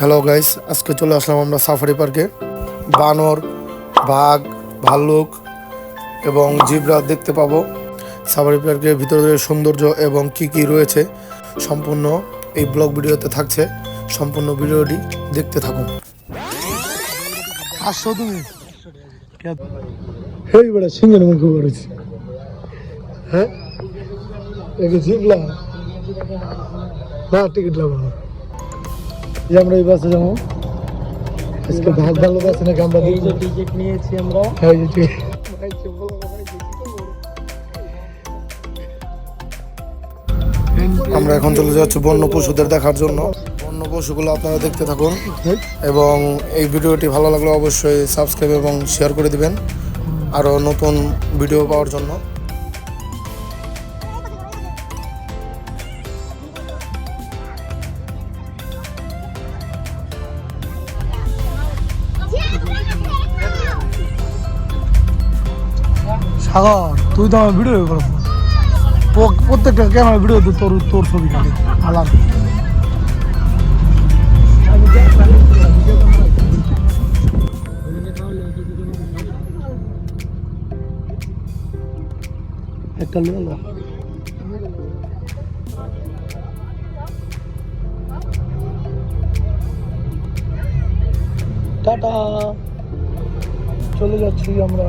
Hello guys আজকে চলে আসলাম আমরা সাফারি পার্কে বানর বাঘ ভাল্লুক এবং জিবরা দেখতে পাবো। সাফারি পার্কের ভিতরে সৌন্দর্য এবং কি কি রয়েছে সম্পূর্ণ এই ব্লগ ভিডিওতে থাকছে। সম্পূর্ণ ভিডিওটি দেখতে থাকুন। আসছো তুমি। হেই বড় সিংহের মুখ করেছি হ্যাঁ? জিবলা না টিকিট লাগবে না। যে আমরা এই বাসে যাব। আজকে ভাগ ভালো বাসে নাকি আমরা এই যে টিকিট নিয়েছি আমরা। হ্যাঁ এই যে আমরা এখন চলে যাচ্ছি বন্য পশুদের দেখার জন্য। বন্য পশুগুলো আপনারা দেখতে থাকুন। এবং এই ভিডিওটি ভালো লাগলে অবশ্যই সাবস্ক্রাইব এবং শেয়ার করে দিবেন। আরও নতুন ভিডিও পাওয়ার জন্য। সাগর তুই তো আমার ভিডিও করো প্রত্যেকটা ক্যামেরা ভিডিও তোর তোর ছবি খালি আলাদা। টাটা। চলে যাচ্ছি আমরা।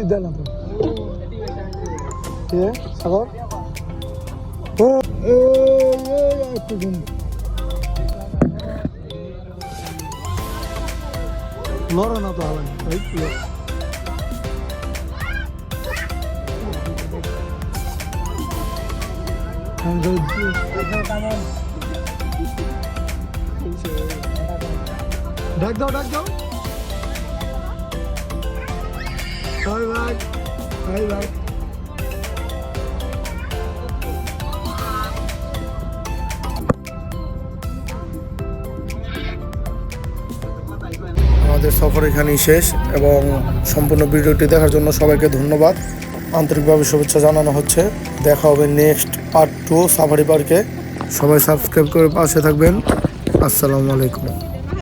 দিদি দেয় না তো কে সাগর ও এ এ একটু দিন লড়ে না তো হবে এই তো। আমি বলছি, ডাক দাও ডাক দাও আমাদের সফর এখানেই শেষ এবং সম্পূর্ণ ভিডিওটি দেখার জন্য সবাইকে ধন্যবাদ। আন্তরিকভাবে শুভেচ্ছা জানানো হচ্ছে। দেখা হবে নেক্সট পার্ট টু সাফারি পার্কে। সবাই সাবস্ক্রাইব করে পাশে থাকবেন। আসসালামু আলাইকুম।